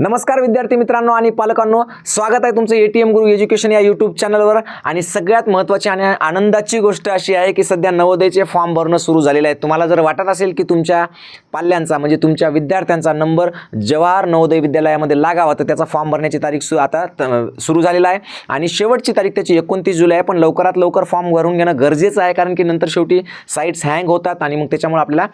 नमस्कार विद्यार्थी मित्रांनो आणि पालकांनो स्वागत आहे तुमचं A T M Guru education या यूट्यूब चॅनलवर आणि सगळ्यात महत्त्वाची आणि आनंदाची गोष्ट अशी आहे की सध्या नवोदयचे फॉर्म भरणं सुरू झालेलं आहे. तुम्हाला जर वाटत असेल की तुमच्या पाल्यांचा म्हणजे तुमच्या विद्यार्थ्यांचा नंबर जवाहर नवोदय विद्यालयामध्ये लागावा तर त्याचा फॉर्म भरण्याची तारीख सु आता सुरू झालेला आहे. आणि शेवटची तारीख त्याची एकोणतीस जुलै आहे पण लवकरात लवकर फॉर्म भरून घेणं गरजेचं आहे कारण की नंतर शेवटी साईट्स हँग होतात आणि मग त्याच्यामुळे आपल्याला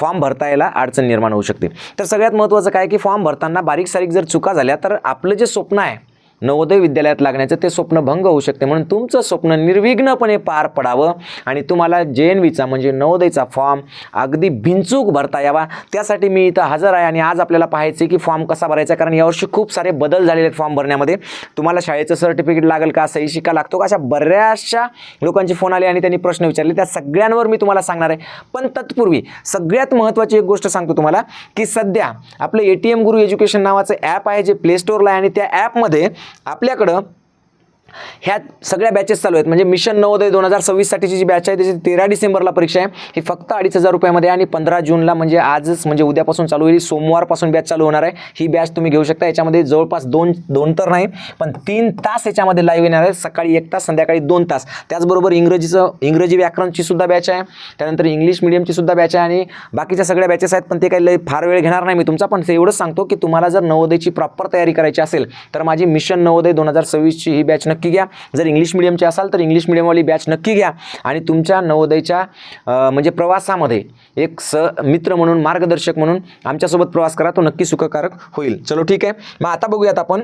फॉर्म भरता यायला अडचण निर्माण होऊ शकते. तर सगळ्यात महत्त्वाचं काय की फॉर्म भरताना बारीक सारीक जर चुका झाल्या तर आपलं जे स्वप्न आहे नवोदय विद्यालयात लागण्याचं ते स्वप्न भंग होऊ शकते म्हणून तुमचं स्वप्न निर्विघ्नपणे पार पडावं आणि तुम्हाला जे एन व्हीचा म्हणजे नवोदयचा फॉर्म अगदी भिंचूक भरता यावा. त्यासाठी मी इथं हजर आहे आणि आज आपल्याला पाहायचं की फॉर्म कसा भरायचा कारण यावर्षी खूप सारे बदल झालेले आहेत फॉर्म भरण्यामध्ये. तुम्हाला शाळेचं सर्टिफिकेट लागेल का सही शिका लागतो का अशा बऱ्याचशा लोकांचे फोन आले आणि त्यांनी प्रश्न विचारले. त्या सगळ्यांवर मी तुम्हाला सांगणार आहे. पण तत्पूर्वी सगळ्यात महत्त्वाची एक गोष्ट सांगतो तुम्हाला की सध्या आपलं A T M Guru education नावाचं ॲप आहे जे प्ले स्टोअरला आहे आणि त्या ॲपमध्ये आपल्याकडं ह्या सगळ्या बॅचेस चालू आहेत. म्हणजे मिशन नवोदय दोन हजार सव्वीससाठीची जी बॅच आहे त्याची तेरा डिसेंबरला परीक्षा आहे. ही फक्त अडीच हजार रुपयामध्ये आणि पंधरा जूनला म्हणजे आजच म्हणजे उद्यापासून चालू होईल. सोमवारपासून बॅच चालू होणार आहे. ही बॅच तुम्ही घेऊ शकता. याच्यामध्ये जवळपास दोन दोन तर नाही पण तीन तास याच्यामध्ये लाईव्ह येणार आहे. सकाळी एक तास संध्याकाळी दोन तास. त्याचबरोबर इंग्रजीचं इंग्रजी व्याकरणची सुद्धा बॅच आहे. त्यानंतर इंग्लिश मिडियमची सुद्धा बॅच आहे आणि बाकीच्या सगळ्या बॅचेस आहेत पण ते काही लई फार वेळ घेणार नाही मी तुमचा. पण ते एवढंच सांगतो की तुम्हाला जर नवोदयची प्रॉपर तयारी करायची असेल तर माझी मिशन नवोदय दोन हजार सव्वीसची ही बॅच नक्की नक्की घ्या. जर इंग्लिश मिडियमची असाल तर इंग्लिश मिडियमवाली बॅच नक्की घ्या. आणि तुमच्या नवोदयच्या म्हणजे प्रवासामध्ये एक स मित्र म्हणून मार्गदर्शक म्हणून आमच्यासोबत प्रवास करा. तो नक्की सुखकारक होईल. चलो ठीक आहे. मग आता बघूयात आपण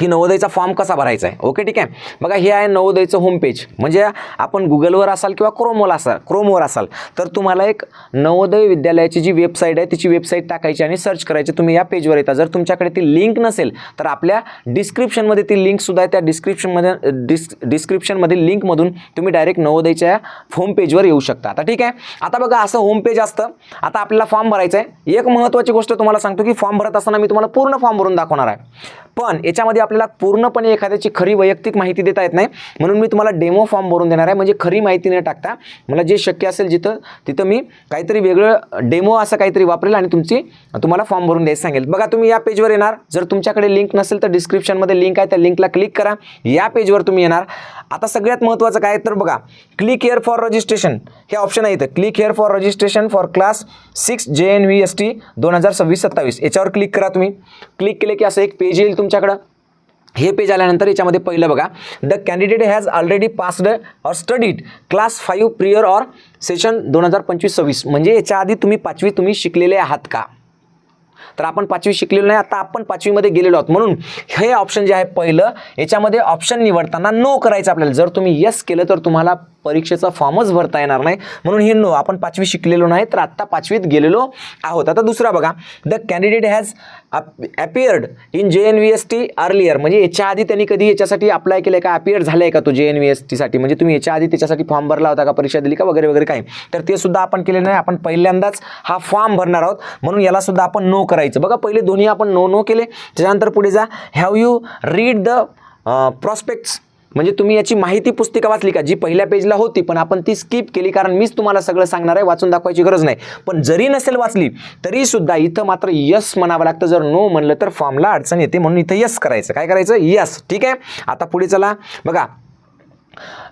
की नवोदयचा फॉर्म कसा भरायचा आहे? ओके ठीक आहे? बघा हे आहे नवोदयचं होम पेज म्हणजे आपण गुगलवर असाल किंवा क्रोमवर असाल क्रोमवर असाल तर तुम्हाला एक नवोदय विद्यालयाची जी वेबसाईट आहे तिची वेबसाईट टाकायची आणि सर्च करायची. तुम्ही या पेजवर येता. जर तुमच्याकडे ती लिंक नसेल तर आपल्या डिस्क्रिप्शनमध्ये ती लिंकसुद्धा आहे. त्या डिस्क्रिप्शनमध्ये डिस् डिस्क्रिप्शनमधील लिंकमधून तुम्ही डायरेक्ट नवोदयच्या होम पेजवर येऊ शकता. आता ठीक आहे? आता बघा असं होम पेज असतं. आता आपल्याला फॉर्म भरायचा आहे. एक महत्त्वाची गोष्ट तुम्हाला सांगतो की फॉर्म भरत असताना मी तुम्हाला पूर्ण फॉर्म भरून दाखवणार आहे. पण याच्यामध्ये आपल्याला पूर्णपणे एखाद्याची खरी वैयक्तिक माहिती देता येत नाही. म्हणून मी तुम्हाला डेमो फॉर्म भरून देणार आहे. म्हणजे खरी माहिती न टाकता मला जे शक्य असेल जिथं तिथं मी काहीतरी वेगळं डेमो असं काहीतरी वापरेल आणि तुमची तुम्हाला फॉर्म भरून द्यायचं सांगेल. बघा तुम्ही या पेजवर येणार. जर तुमच्याकडे लिंक नसेल तर डिस्क्रिप्शनमध्ये लिंक आहे. त्या लिंकला क्लिक करा. या पेजवर तुम्ही येणार. आता सगळ्यात महत्त्वाचं काय आहे तर बघा क्लिक हिअर फॉर रजिस्ट्रेशन हे ऑप्शन आहे इथं. Click here for registration for class six J N V S T दोन हजार सव्वीस सत्तावीस. याच्यावर क्लिक करा तुम्ही. क्लिक केले की असं एक पेज येईल तुमच्याकडं. हे पेज आल्यानंतर याच्यामध्ये पहिलं बघा the candidate has already passed or studied class five prior or session दोन हजार पंचवीस सव्वीस. म्हणजे याच्या आधी तुम्ही पाचवी तुम्ही शिकलेले आहात का? तर आपण पाचवी शिकलेलो नाही आता आपण पाचवीमध्ये गेलेलो आहोत. म्हणून हे ऑप्शन जे आहे पहिलं याच्यामध्ये ऑप्शन निवडताना नो करायचं आपल्याला. जर तुम्ही येस केलं तर तुम्हाला परीक्षेचा फॉर्मच भरता येणार नाही. म्हणून हे नो आपण पाचवी शिकलेलो नाही तर आत्ता पाचवीत गेलेलो आहोत. आता दुसरा बघा. The candidate has appeared in J N V S T earlier म्हणजे याच्या आधी त्यांनी कधी याच्यासाठी अप्लाय केलं आहे का? अपियर झालं आहे का तो जे एन व्ही एस टीसाठी म्हणजे तुम्ही याच्या आधी त्याच्यासाठी फॉर्म भरला होता का? परीक्षा दिली का? वगैरे वगैरे काय तर ते सुद्धा आपण केले नाही. आपण पहिल्यांदाच हा फॉर्म भरणार आहोत. म्हणून याला सुद्धा आपण नो करायचं. बघा पहिले दोन्ही आपण नो नो केले. त्याच्यानंतर पुढे जा. Have you read the prospectus म्हणजे तुम्ही याची माहिती पुस्तिका वाचली का? जी पहिल्या पेजला होती पण आपण ती स्किप केली कारण मीच तुम्हाला सगळं सांगणार आहे वाचून दाखवायची गरज नाही. पण जरी नसेल वाचली तरी सुद्धा इथं मात्र यस म्हणावं लागतं. जर नो म्हणलं तर फॉर्मला अडचण येते म्हणून इथं यस करायचं. काय करायचं? यस ठीक आहे? आता पुढे चला. बघा.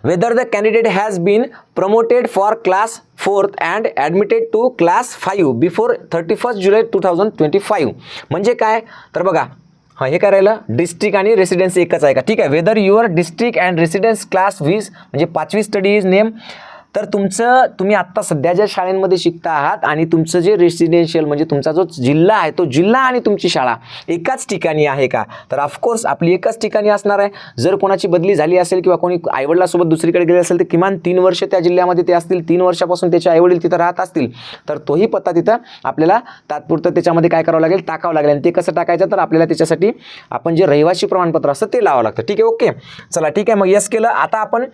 Whether the candidate has been promoted for class fourth and admitted to class five before thirty first July two thousand twenty five म्हणजे काय? तर बघा. हां हे करायला डिस्ट्रिक्ट आणि रेसिडेन्स एकच आहे का? ठीक आहे whether your district and residence class वीस म्हणजे पाचवी स्टडी इज नेम तर तुमचं तुम्ही आत्ता सध्या ज्या शाळेमध्ये शिकता आहात आणि तुमचं जे रेसिडेन्शियल म्हणजे तुमचा जो जिल्हा आहे तो जिल्हा आणि तुमची शाळा एकाच ठिकाणी आहे का? तर ऑफकोर्स आपली एकाच ठिकाणी असणार आहे. जर कोणाची बदली झाली असेल किंवा कोणी आईवडिलासोबत दुसरीकडे गेले असेल तर किमान तीन वर्ष त्या जिल्ह्यामध्ये ते असतील. तीन वर्षापासून त्याचे आईवडील तिथं राहत असतील. तर तोही पत्ता तिथं आपल्याला तात्पुरतं त्याच्यामध्ये काय करावं लागेल? टाकावं लागेल. आणि ते कसं टाकायचं? तर आपल्याला त्याच्यासाठी आपण जे रहिवासी प्रमाणपत्र असतं ते लावावं लागतं. ठीक आहे ओके? चला ठीक आहे. मग यस केलं. आता आपण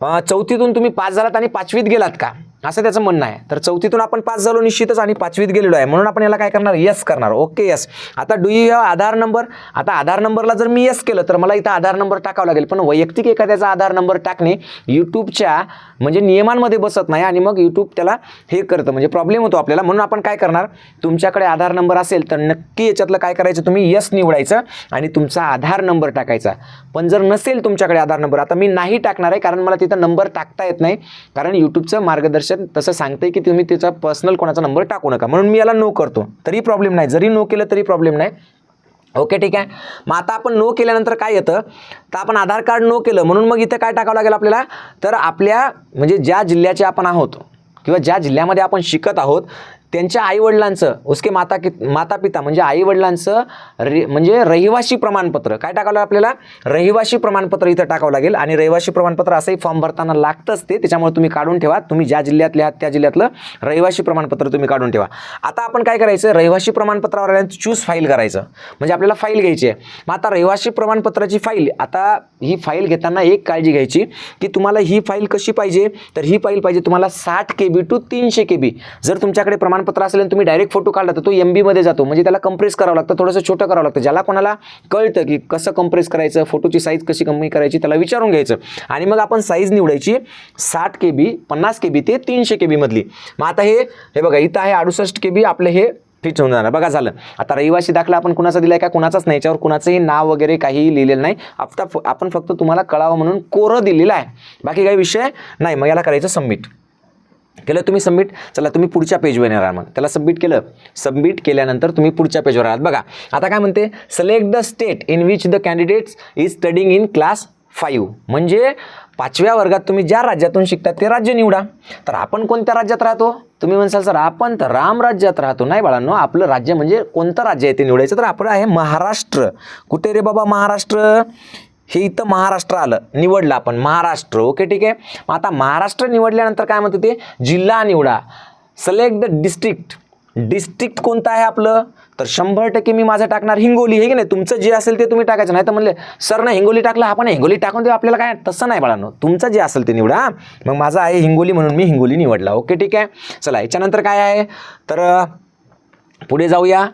चौथीतून तुम्ही पास झालात आणि पाचवीत गेलात का? असं त्याचं म्हणणं आहे. तर चौथीतून आपण पास झालो निश्चितच आणि पाचवीत गेलेलो आहे. म्हणून आपण याला काय करणार? यस करणार. ओके यस आता do you have Aadhaar number आता आधार नंबरला जर मी यस केलं तर मला इथं आधार नंबर टाकावा लागेल. पण वैयक्तिक एखाद्याचा आधार नंबर टाकणे यूट्यूबच्या म्हणजे नियमांमध्ये बसत नाही आणि मग यूट्यूब त्याला हे करतं. म्हणजे प्रॉब्लेम होतो आपल्याला. म्हणून आपण काय करणार? तुमच्याकडे आधार नंबर असेल तर नक्की याच्यातलं काय करायचं? तुम्ही यस निवडायचं आणि तुमचा आधार नंबर टाकायचा. पण जर नसेल तुमच्याकडे आधार नंबर आता मी नाही टाकणार आहे कारण मला तिथं नंबर टाकता येत नाही. कारण यूट्यूबचं मार्गदर्शन तसं सांगते की तुम्ही त्याचा पर्सनल कोणाचा नंबर टाकू नका. म्हणून मी याला नो करतो. तरी प्रॉब्लेम नाही. जरी नो केलं तरी प्रॉब्लेम नाही. ओके ठीक आहे? मग आता आपण नो केल्यानंतर काय येतं? तर आपण आधार कार्ड नो केलं म्हणून मग इथं काय टाकावं लागेल आपल्याला? तर आपल्या म्हणजे ज्या जिल्ह्याचे आपण आहोत किंवा ज्या जिल्ह्यामध्ये आपण शिकत आहोत त्यांच्या आईवडिलांचं उसके माता कि माता पिता म्हणजे आईवडिलांचं रे म्हणजे रहिवासी प्रमाणपत्र. काय टाकावं लागेल आपल्याला? रहिवासी प्रमाणपत्र इथं टाकावं लागेल. आणि रहिवासी प्रमाणपत्र असंही फॉर्म भरताना लागतंच ते. त्याच्यामुळे तुम्ही काढून ठेवा. तुम्ही ज्या जिल्ह्यातले आहात त्या जिल्ह्यातलं रहिवासी प्रमाणपत्र तुम्ही काढून ठेवा. आता आपण काय करायचं? रहिवासी प्रमाणपत्रावर आल्यानंतर चूज फाईल करायचं. म्हणजे आपल्याला फाईल घ्यायची आहे. मग आता रहिवासी प्रमाणपत्राची फाईल आता ही फाईल घेताना एक काळजी घ्यायची की तुम्हाला ही फाईल कशी पाहिजे? तर ही फाईल पाहिजे तुम्हाला साठ के बी टू तीनशे के बी जर तुमच्याकडे प्रमाणपत्र असेल आणि तुम्ही डायरेक्ट फोटो काढला तर तो एम बीमध्ये जातो. म्हणजे त्याला कंप्रेस करावं लागतं थोडंसं छोटं करावं लागतं. ज्याला कोणाला कळतं की कसं कंप्रेस करायचं फोटोची साईज कशी कमी करायची त्याला विचारून घ्यायचं. आणि मग आपण साईज निवडायची साठ के बी पन्नास के बी ते तीनशे के बीमधली मग आता हे हे बघा इथं आहे अडुसष्ट के बी आपलं हे फिट होऊन जाणार. बघा झालं. आता रहिवासी दाखला आपण कुणाचा दिलाय का कुणाचाच नाही. याच्यावर कुणाचंही नाव वगैरे काहीही लिहिलेलं नाही. आता फ- आपण फक्त तुम्हाला कळावं म्हणून कोरं दिलेलं आहे. बाकी काही विषय नाही. मग याला करायचं सबमिट केलं तुम्ही सबमिट चला तुम्ही पुढच्या पेजवर येणार मग. त्याला सबमिट केलं सबमिट केल्यानंतर तुम्ही पुढच्या पेजवर आहात. बघा आता काय म्हणते select the state in which the candidates is studying in class five म्हणजे पाचव्या वर्गात तुम्ही ज्या राज्यातून शिकता ते राज्य निवडा. तर आपण कोणत्या राज्यात राहतो? तुम्ही म्हणसाल सर आपण तर राम राज्यात राहतो. नाही बाळांनो आपलं राज्य म्हणजे कोणतं राज्य आहे ते निवडायचं? तर आपलं आहे महाराष्ट्र. कुठे रे बाबा महाराष्ट्र? हे इथं महाराष्ट्र आलं निवडलं आपण. महाराष्ट्र ओके ठीक आहे? मग आता महाराष्ट्र निवडल्यानंतर काय म्हणते ते जिल्हा निवडा. सिलेक्ट द डिस्ट्रिक्ट डिस्ट्रिक्ट कोणतं आहे आपलं? तर शंभर टक्के मी माझं टाकणार हिंगोली. हे की नाही? तुमचं जे असेल ते तुम्ही टाकायचं. नाही तर म्हणले सर ना हिंगोली टाकलं. आपण हिंगोली टाकून देऊ आपल्याला काय? तसं नाही बाळांनो. तुमचं जे असेल ते निवडा. मग माझं आहे हिंगोली म्हणून मी हिंगोली निवडला. ओके ठीक आहे? चला याच्यानंतर काय आहे? तर पुढे जाऊया.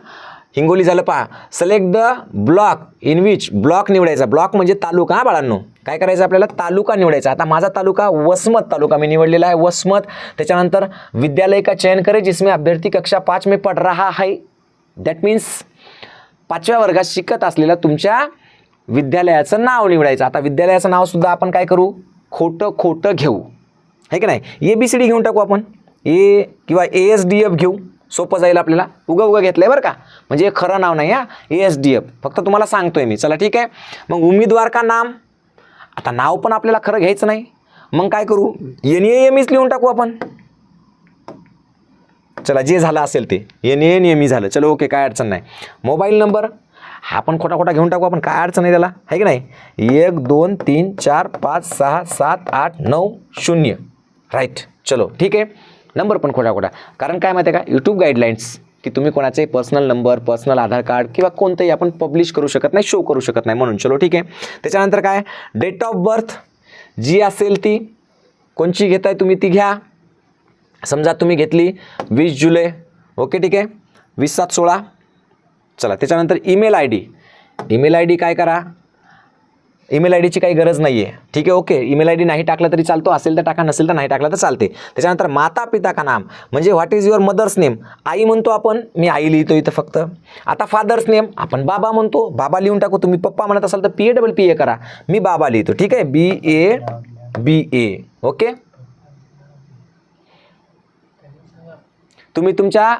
हिंगोली झालं पहा. Select the block in which block निवडायचा. ब्लॉक म्हणजे तालुका हा बाळांनो. काय करायचं आपल्याला? तालुका निवडायचा. आता माझा तालुका वसमत तालुका मी निवडलेला आहे वसमत. त्याच्यानंतर विद्यालय का चयन करे जिसमें अभ्यर्थी कक्षा पाच में पढ़ रहा है. दॅट मीन्स पाचव्या वर्गात शिकत असलेल्या तुमच्या विद्यालयाचं नाव निवडायचं. आता विद्यालयाचं नावसुद्धा आपण काय करू? खोटं खोटं घेऊ. आहे की नाही? ए बी सी डी घेऊन टाकू आपण. ए किंवा ए एस डी एफ घेऊ. सोपं जाईल आपल्याला. उगं उगं घेतलं आहे बरं का? म्हणजे हे खरं नाव नाही हा? ए एस डी एफ फक्त तुम्हाला सांगतोय मी. चला ठीक आहे. मग उमेदवार का नाम? आता नाव पण आपल्याला खरं घ्यायचं नाही. मग काय करू? एन एम एम लिहून टाकू आपण. चला जे झालं असेल ते. एन ए नियमी झालं. चलो ओके काय अडचण नाही. Mobile number? हा पण खोटा खोटा घेऊन टाकू आपण. काय अडचण आहे त्याला? आहे की नाही? एक दोन तीन चार पाच सहा सात आठ नऊ शून्य. राईट चलो ठीक आहे. नंबर पण खोटा खोटा. कारण काय माहिती आहे का? यूट्यूब गाईडलाईन्स की तुम्ही कोणाचे personal number personal Aadhaar card किंवा कोणतंही आपण पब्लिश करू शकत नाही शो करू शकत नाही म्हणून. चलो ठीक आहे. त्याच्यानंतर काय? डेट ऑफ बर्थ जी असेल ती कोणची घेताय तुम्ही ती घ्या. समजा तुम्ही घेतली वीस जुलै. ओके ठीक आहे. वीस सात सोळा. चला त्याच्यानंतर email I D email I D काय करा? ईमेल आय डीची काही गरज नाही आहे ठीक आहे ओके. ईमेल आय डी नाही टाकलं तरी चालतो असेल तर टाका नसेल तर नाही टाकलं तर चालते. त्याच्यानंतर माता पिता का नाम? म्हणजे what is your mother's name आई म्हणतो आपण मी आई लिहितो इथं फक्त. आता फादर्स नेम आपण बाबा म्हणतो बाबा लिहून टाकू. तुम्ही पप्पा म्हणत असाल तर P A double P A करा. मी बाबा लिहितो ठीक आहे? B A B A okay? तुम्ही तुमच्या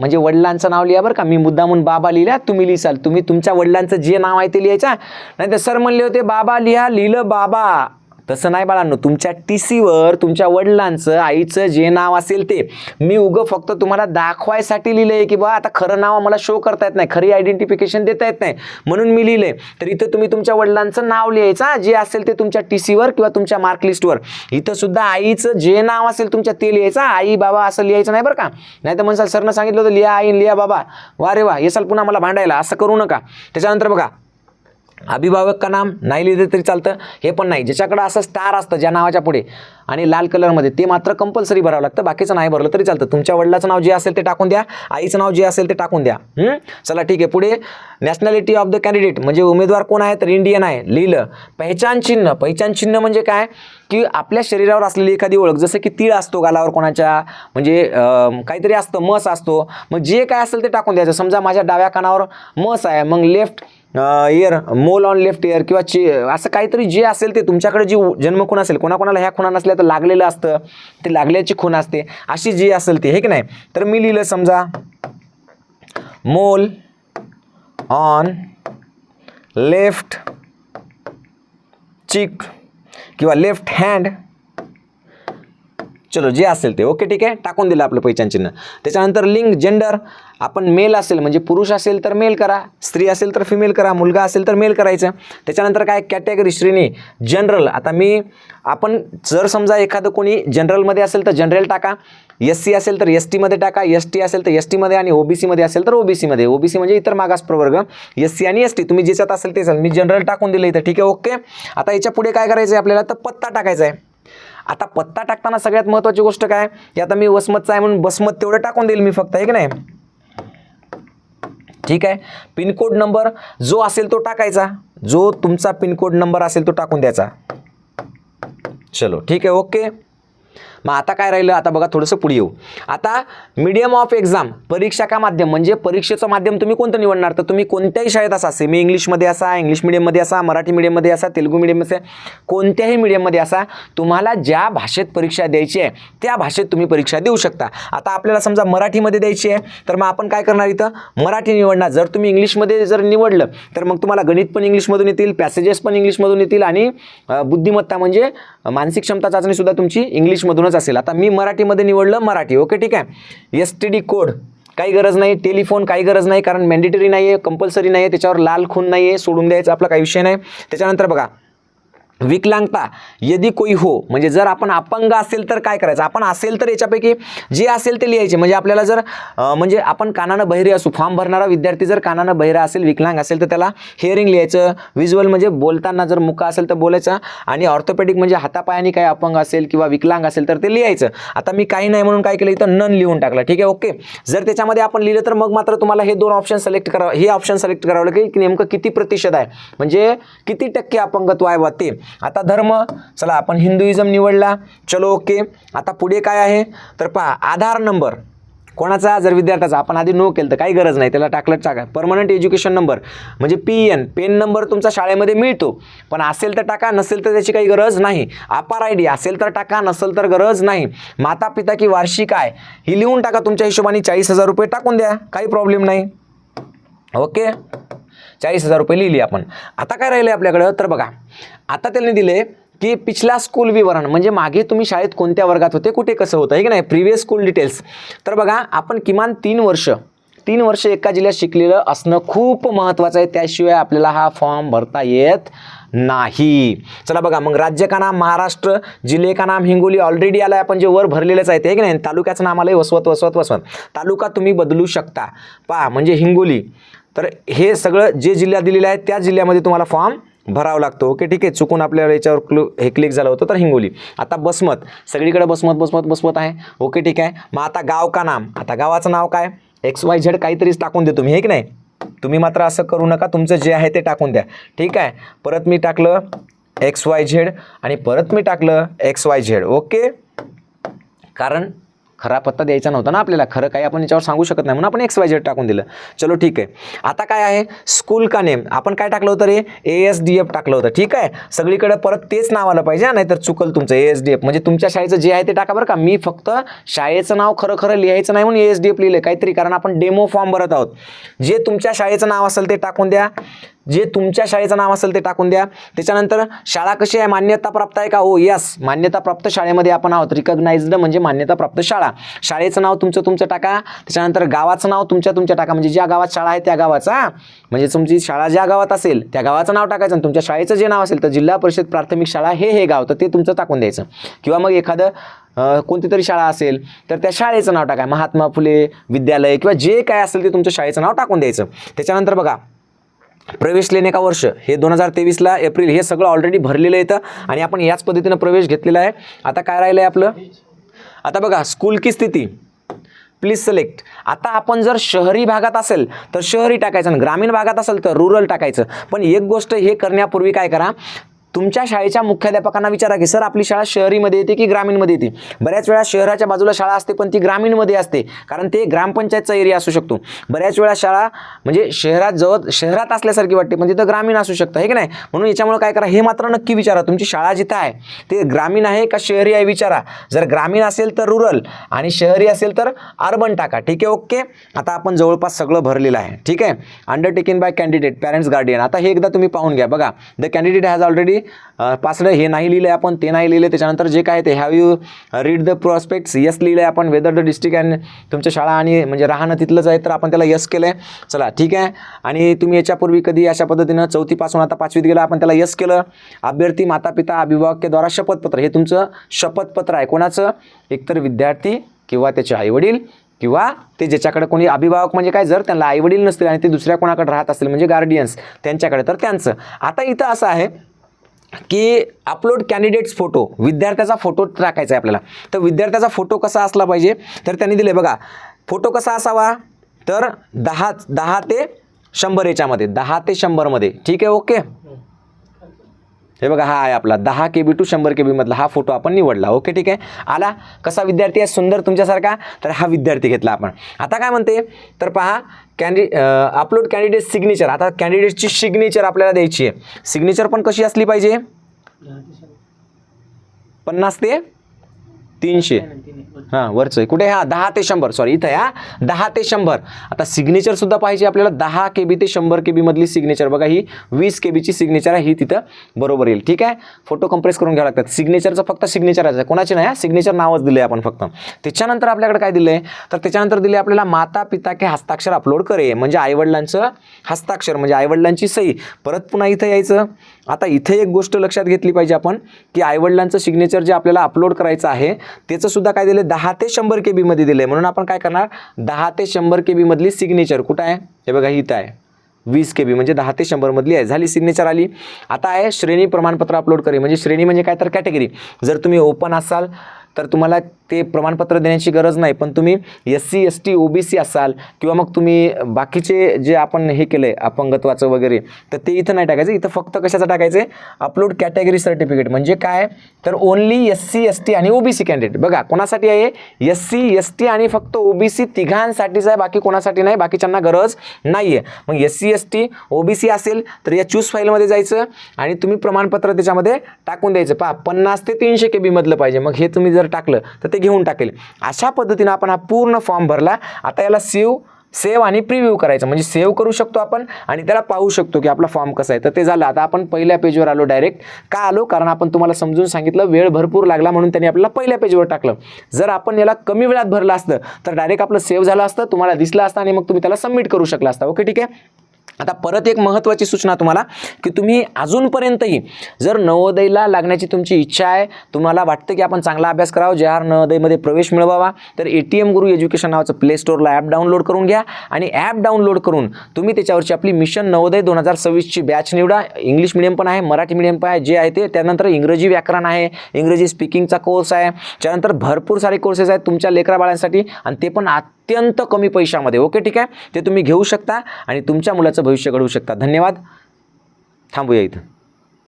म्हणजे वडिलांचं नाव लिहा बरं का. मी मुद्दा म्हणून बाबा लिहिला तुम्ही लिहिसाल तुम्ही तुमच्या वडिलांचं जे नाव आहे ते लिहायचं नाही तर सर म्हणले होते बाबा लिहा लिहिलं बाबा. तसं नाही बाळांनो तुमच्या टी सीवर तुमच्या वडिलांचं आईचं जे नाव असेल ते मी उगं फक्त तुम्हाला दाखवायसाठी लिहिलं आहे की बा आता खरं नाव आम्हाला शो करता येत नाही खरी आयडेंटिफिकेशन देता येत नाही. म्हणून मी लिहिलंय तर इथं तुम्ही तुमच्या वडिलांचं नाव लिहायचं जे असेल ते तुमच्या टी सीवर किंवा तुमच्या मार्क लिस्टवर इथं सुद्धा आईचं जे नाव असेल तुमच्या ते लिहायचं आई बाबा असं लिहायचं नाही बरं का. नाही तर म्हणसाल सरनं सांगितलं होतं लिहा आई लिहा बाबा. वा रे वा येसाल पुन्हा मला भांडायला असं करू नका. त्याच्यानंतर बघा अभिभावक का नाम नाही लिहिलं तरी चालतं. हे पण नाही. ज्याच्याकडं असं स्टार असतं ज्या नावाच्या पुढे. आणि लाल कलरमध्ये ते मात्र कंपल्सरी भरावं लागतं. बाकीचं नाही भरलं तरी चालतं. तुमच्या वडिलाचं नाव जे असेल ते टाकून द्या. आईचं नाव जे असेल ते टाकून द्या. चला ठीक आहे. पुढे नॅशनॅलिटी ऑफ द कॅन्डिडेट म्हणजे उमेदवार कोण आहे? तर इंडियन आहे. लिहिलं. पहिचान चिन्ह. पहिचान चिन्ह म्हणजे काय? की आपल्या शरीरावर असलेली एखादी ओळख. जसं की तीळ असतो गालावर कोणाच्या. म्हणजे काहीतरी असतं. मस असतो. मग जे काय असेल ते टाकून द्यायचं. समजा माझ्या डाव्या कानावर मस आहे. मग left ear mole on left ear किंवा ची असं काहीतरी जे असेल ते तुमच्याकडे जी जन्मखून असेल कोणाकोणाला ह्या खुणा नसल्या तर लागलेलं असतं ते लागल्याची खूण असते अशी जी असेल ते हे की नाही? तर मी लिहिलं समजा मोल ऑन लेफ्ट चिक किंवा लेफ्ट हँड चलो जे असेल ते. ओके ठीक आहे? टाकून दिलं आपलं पहिचान चिन्ह त्याच्यानंतर लिंग जेंडर आपण मेल असेल म्हणजे पुरुष असेल तर मेल करा. स्त्री असेल तर फिमेल करा. मुलगा असेल तर मेल करायचं. त्याच्यानंतर काय? कॅटेगरी श्रेणी जनरल आता मी आपण जर समजा एखादं कोणी जनरलमध्ये असेल तर जनरल टाका. एस सी असेल तर एस टीमध्ये टाका. एस टी असेल तर एस टीमध्ये आणि ओबीसीमध्ये असेल तर ओबीसीमध्ये ओबीसी म्हणजे इतर मागास प्रवर्ग. एस सी आणि एस टी तुम्ही ज्याच्यात असेल ते असेल मी जनरल टाकून दिलं इथं. ठीक आहे? ओके आता याच्यापुढे काय करायचं आहे आपल्याला? तर पत्ता टाकायचा आहे आता पत्ता टाकताना सगळ्यात महत्त्वाची गोष्ट काय? की आता मी वसमतचा आहे म्हणून बसमत तेवढं टाकून देईल मी फक्त एक की नाही? ठीक आहे? पिनकोड नंबर जो असेल तो टाकायचा. जो तुमचा पिनकोड नंबर असेल तो टाकून द्यायचा. चलो ठीक आहे ओके? मग आता काय राहिलं? आता बघा थोडंसं पुढे येऊ. आता मीडियम ऑफ एक्झाम परीक्षा का माध्यम म्हणजे परीक्षेचं माध्यम तुम्ही कोणतं निवडणार? तर तुम्ही कोणत्याही शाळेत असा सेमी इंग्लिशमध्ये असा इंग्लिश मिडियममध्ये असा मराठी मिडियममध्ये असा तेलुगू मिडियममध्ये कोणत्याही मिडियममध्ये असा तुम्हाला ज्या भाषेत परीक्षा द्यायची आहे त्या भाषेत तुम्ही परीक्षा देऊ शकता. आता आपल्याला समजा मराठीमध्ये द्यायची आहे तर मग आपण काय करणार इथं? मराठी निवडणार. जर तुम्ही इंग्लिशमध्ये जर निवडलं तर मग तुम्हाला गणित पण इंग्लिशमधून येतील पॅसेजेस पण इंग्लिशमधून येतील आणि बुद्धिमत्ता म्हणजे मानसिक क्षमता चाचणीसुद्धा तुमची इंग्लिशमधूनच असेल. आता मी मराठीमध्ये निवडलं मराठी ओके ठीक आहे? एस टी डी कोड काही गरज नाही. टेलिफोन काही गरज नाही कारण मॅन्डेटरी नाही आहे कंपल्सरी नाही आहे त्याच्यावर लाल खून नाही आहे सोडून द्यायचा आपला काही विषय नाही. त्याच्यानंतर बघा विकलांगता यदि कोई हो म्हणजे जर आपण अपंग असेल तर काय करायचं? आपण असेल तर याच्यापैकी जे असेल ते लिहायचे. म्हणजे आपल्याला जर म्हणजे आपण कानानं बहिरे असू फॉर्म भरणारा विद्यार्थी जर कानानं बहिरा असेल विकलांग असेल तर त्याला हिअरिंग लिहायचं. व्हिज्युअल म्हणजे बोलताना जर मुका असेल तर बोलायचं आणि ऑर्थोपेडिक म्हणजे हातापायाने काय अपंग असेल किंवा विकलांग असेल तर ते लिहायचं. आता मी काही नाही म्हणून काय केलं? इथं नन लिहून टाकलं. ठीक आहे? ओके. जर त्याच्यामध्ये आपण लिहिलं तर मग मात्र तुम्हाला हे दोन ऑप्शन सिलेक्ट करावं हे ऑप्शन सिलेक्ट करावं लागेल की नेमकं किती प्रतिशत आहे? म्हणजे किती टक्के अपंगत्व आहे बा ते? आता धर्म चला आपण हिंदुइझम निवडला. चलो ओके. आता पुढे काय आहे? तर पहा आधार नंबर. कोणाचा? जर विद्यार्थ्याचा. आपण आधी नो केलं तर काही गरज नाही. त्याला टाकलं टाका. परमनंट एज्युकेशन नंबर म्हणजे पी एन पेन नंबर तुमचा शाळेमध्ये मिळतो. पण असेल तर टाका नसेल तर त्याची काही गरज नाही. अपार आय डी असेल तर टाका नसेल तर गरज नाही. माता पिता की वार्षिक आहे ही लिहून टाका तुमच्या हिशोबाने चाळीस हजार रुपये टाकून द्या. काही प्रॉब्लेम नाही. ओके? चाळीस हजार रुपये लिहिली आपण. आता काय राहिले आपल्याकडं? तर बघा आता त्यांनी दिले की पिछला स्कूल विवरण म्हणजे मागे तुम्ही शाळेत कोणत्या वर्गात होते कुठे कसं होतं हे की नाही? प्रिव्हियस स्कूल डिटेल्स तर बघा आपण किमान तीन वर्ष तीन वर्ष एका जिल्ह्यात शिकलेलं असणं खूप महत्त्वाचं आहे. त्याशिवाय आपल्याला हा फॉर्म भरता येत नाही. चला बघा मग राज्य का नाम? महाराष्ट्र जिल्हे का नाम? हिंगोली ऑलरेडी आला आपण जे वर भरलेलंच आहे ते की नाही? तालुक्याचं नाम आलं वसवत वसवत वसवत. तालुका तुम्ही बदलू शकता. पहा म्हणजे हिंगोली तर हे सगळं जे जिल्ह्यात दिलेलं आहे त्या जिल्ह्यामध्ये तुम्हाला फॉर्म भरावं लागतो. ओके ठीक आहे? चुकून आपल्याला याच्यावर क्लू हे क्लिक झालं होतं तर हिंगोली. आता बसमत. सगळीकडे बसमत बसमत बसमत आहे. ओके ठीक आहे? मग आता गाव का नाम? आता गावाचं नाव काय? एक्स वाय झेड काहीतरीच टाकून देतो मी हे की नाही? तुम्ही मात्र असं करू नका तुमचं जे आहे ते टाकून द्या. ठीक आहे? परत मी टाकलं एक्स वाय झेड आणि परत मी टाकलं एक्स वाय झेड ओके कारण खरा पत्ता द्यायचा नव्हता ना आपल्याला. खरं काही आपण याच्यावर सांगू शकत नाही म्हणून आपण एक्स वाय झेड टाकून दिलं. चलो ठीक आहे. आता काय आहे? स्कूल का नेम आपण काय टाकलं होतं रे? ए एस डी एफ टाकलं होतं. ठीक आहे? सगळीकडे परत तेच नाव आलं पाहिजे नाहीतर चुकल तुमचं ए एस डी एफ म्हणजे तुमच्या शाळेचं जे आहे ते टाका बरं का. मी फक्त शाळेचं नाव खरं खरं लिहायचं नाही म्हणून ए एस डी एफ लिहिलं काहीतरी कारण आपण डेमो फॉर्म भरत आहोत. जे तुमच्या शाळेचं नाव असेल ते टाकून द्या. जे तुमच्या शाळेचं नाव असेल ते टाकून द्या. त्याच्यानंतर शाळा कशी आहे? मान्यता प्राप्त आहे का? हो यस मान्यता प्राप्त शाळेमध्ये आपण आहोत. रिकग्नाइज्ड म्हणजे मान्यता प्राप्त शाळा. शाळेचं नाव तुमचं तुमचं टाका. त्याच्यानंतर गावाचं नाव तुमच्या तुमच्या टाका. म्हणजे ज्या गावात शाळा आहे त्या गावाचा म्हणजे तुमची शाळा ज्या गावात असेल त्या गावाचं नाव टाकायचं आणि तुमच्या शाळेचं जे नाव असेल तर जिल्हा परिषद प्राथमिक शाळा हे हे गाव तर ते तुमचं टाकून द्यायचं. किंवा मग एखादं कोणती तरी शाळा असेल तर त्या शाळेचं नाव टाका. महात्मा फुले विद्यालय किंवा जे काय असेल ते तुमच्या शाळेचं नाव टाकून द्यायचं. त्याच्यानंतर बघा प्रवेश लेणे का वर्ष. हे दोन हजार तेवीसला एप्रिल हे सगळं ऑलरेडी भरलेलं येतं आणि आपण याच पद्धतीनं प्रवेश घेतलेला आहे. आता काय राहिलं आहे आपलं? आता बघा स्कूल की स्थिती. प्लीज सिलेक्ट आता आपण जर शहरी भागात असेल तर शहरी टाकायचं आणि ग्रामीण भागात असेल तर रुरल टाकायचं. पण एक गोष्ट हे करण्यापूर्वी काय करा तुमच्या शाळेच्या मुख्याध्यापकांना विचारा की सर आपली शाळा शहरीमध्ये येते की ग्रामीणमध्ये येते? बऱ्याच वेळा शहराच्या बाजूला शाळा असते पण ती ग्रामीणमध्ये असते कारण ते ग्रामपंचायतचा एरिया असू शकतो. बऱ्याच वेळा शाळा म्हणजे शहरात जवळ शहरात असल्यासारखी वाटते पण तिथं ग्रामीण असू शकतं हे की नाही? म्हणून याच्यामुळे काय करा हे मात्र नक्की विचारा तुमची शाळा जिथं आहे ते ग्रामीण आहे का शहरी आहे विचारा. जर ग्रामीण असेल तर रुरल आणि शहरी असेल तर अर्बन टाका ठीक आहे? ओके? आता आपण जवळपास सगळं भरलेलं आहे ठीक आहे? Undertaking by candidate parents guardian आता हे एकदा तुम्ही पाहून घ्या बघा. द कॅन्डिडेट हॅज ऑलरेडी पासलं हे नाही लिहिलं आहे आपण ते नाही लिहिलं. त्याच्यानंतर जे काय ते have you read the prospectus yes लिहिलं आहे आपण वेदर द डिस्ट्रिक्ट अँड तुमच्या शाळा आणि म्हणजे राहणं तिथलंच आहे तर आपण त्याला यस केलं आहे चला ठीक आहे. आणि तुम्ही याच्यापूर्वी कधी अशा पद्धतीनं चौथीपासून आता पाचवीत गेला आपण त्याला यस केलं. अभ्यर्थी माता पिता अभिभावकद्वारा शपथपत्र. हे तुमचं शपथपत्र आहे. कोणाचं? एकतर विद्यार्थी किंवा त्याचे आईवडील किंवा ते ज्याच्याकडे कोणी अभिभावक म्हणजे काय जर त्यांना आईवडील नसतील आणि ते दुसऱ्या कोणाकडे राहत असतील म्हणजे गार्डियन्स त्यांच्याकडे तर त्यांचं. आता इथं असं आहे की अपलोड कॅन्डिडेट्स फोटो विद्यार्थ्याचा फोटो टाकायचा आहे आपल्याला. तर विद्यार्थ्याचा फोटो कसा असला पाहिजे? तर त्यांनी दिले बघा फोटो कसा असावा? तर दहा दहा ते शंभर याच्यामध्ये दहा ते शंभरमध्ये. ठीक आहे ओके हे बघा हा आहे आपला दहा के बी टू शंभर के बीमधला हा फोटो आपण निवडला. ओके ठीक आहे? आला? कसा विद्यार्थी आहे? सुंदर तुमच्यासारखा? तर हा विद्यार्थी घेतला आपण. आता काय म्हणते? तर पहा कॅन्डि अपलोड कॅन्डिडेट सिग्नेचर आता कॅन्डिडेटची सिग्नेचर आपल्याला द्यायची आहे. सिग्नेचर पण कशी असली पाहिजे? पन्नास ते तीनशे. हां वरचं आहे. कुठे? हा दहा ते शंभर. सॉरी इथं हा. दहा ते शंभर. आता सिग्नेचर सुद्धा पाहिजे आपल्याला. दहा के बी ते शंभर के बीमधली सिग्नेचर बघा ही वीस के बीची सिग्नेचर आहे. ही तिथं बरोबर येईल. ठीक आहे? फोटो कंप्रेस करून घ्यावं लागतात. सिग्नेचरचं फक्त सिग्नेचर आहे. कोणाची नाही सिग्नेचर नावच दिलं आहे आपण फक्त. त्याच्यानंतर आपल्याकडे काय दिलं आहे तर त्याच्यानंतर दिले आपल्याला माता पिता के हस्ताक्षर अपलोड करे. म्हणजे आईवडिलांचं हस्ताक्षर. म्हणजे आईवडिलांची सही. परत पुन्हा इथं यायचं. आता इथे एक गोष्ट लक्षात घेतली पाहिजे आपण की आईवडिलांचं सिग्नेचर जे आपल्याला अपलोड करायचं आहे त्याचं सुद्धा काय दिलं दहा ते शंभर के बीमध्ये दिलं आहे म्हणून आपण काय करणार? दहा ते शंभर के बीमधली सिग्नेचर कुठं आहे? हे बघा इथं आहे. वीस के बी म्हणजे दहा ते शंभरमधली आहे. झाली सिग्नेचर आली. आता आहे श्रेणी प्रमाणपत्र अपलोड करे. म्हणजे श्रेणी म्हणजे काय तर कॅटेगरी जर तुम्ही ओपन असाल तर तुम्हाला ते प्रमाणपत्र देण्याची गरज नाही पण तुम्ही S C S T O B C असाल किंवा मग तुम्ही बाकीचे जे आपण हे केलं आहे अपंगत्वाचं वगैरे तर ते इथं नाही टाकायचं. इथं फक्त कशाचं टाकायचं आहे अपलोड कॅटेगरी सर्टिफिकेट म्हणजे काय? तर only S C S T आणि ओ बी सी कॅन्डिडेट बघा कोणासाठी आहे? एस सी एस टी आणि फक्त ओ बी सी तिघांसाठीच आहे बाकी कोणासाठी नाही बाकीच्यांना गरज नाही आहे मग S C S T O B C असेल तर या चूज फाईलमध्ये जायचं आणि तुम्ही प्रमाणपत्र त्याच्यामध्ये टाकून द्यायचं. पहा पन्नास ते तीनशे के बीमधलं पाहिजे. मग हे तुम्ही जर जर टाकलं तर ते घेऊन टाकेल. अशा पद्धतीनं आपण हा पूर्ण फॉर्म भरला. आता याला सेव्ह सेव्ह आणि प्रिव्ह्यू करायचं. म्हणजे सेव्ह करू शकतो आपण आणि त्याला पाहू शकतो की आपला फॉर्म कसा आहे. तर ते झालं. आता आपण पहिल्या पेजवर आलो डायरेक्ट का आलो? कारण आपण तुम्हाला समजून सांगितलं वेळ भरपूर लागला म्हणून त्यांनी आपल्याला पहिल्या पेजवर टाकलं. जर आपण याला कमी वेळात भरलं असतं तर डायरेक्ट आपलं सेव्ह झालं असतं तुम्हाला दिसलं असतं आणि मग तुम्ही त्याला सबमिट करू शकला असता. ओके ठीक आहे? आता परत एक महत्त्वाची सूचना तुम्हाला की तुम्ही अजूनपर्यंतही जर नवोदयला लागण्याची तुमची इच्छा आहे तुम्हाला वाटतं की आपण चांगला अभ्यास करावा जे आर नवोदयमध्ये प्रवेश मिळवावा तर A T M Guru education नावाचं प्ले स्टोअरला ॲप डाउनलोड करून घ्या आणि ॲप डाउनलोड करून तुम्ही त्याच्यावरची आपली मिशन नवोदय दोन हजार सव्वीसची बॅच निवडा. इंग्लिश मिडियम पण आहे मराठी मिडियम पण आहे जे आहे ते. त्यानंतर इंग्रजी व्याकरण आहे इंग्रजी स्पीकिंगचा कोर्स आहे. त्यानंतर भरपूर सारे कोर्सेस आहेत तुमच्या लेकरा बाळांसाठी आणि ते पण अत्यंत कमी पैशामध्ये ओके ठीक आहे? ते तुम्ही घेऊ शकता आणि तुमच्या मुलाचं भविष्य घडवू शकता. धन्यवाद. थांबूया इथं.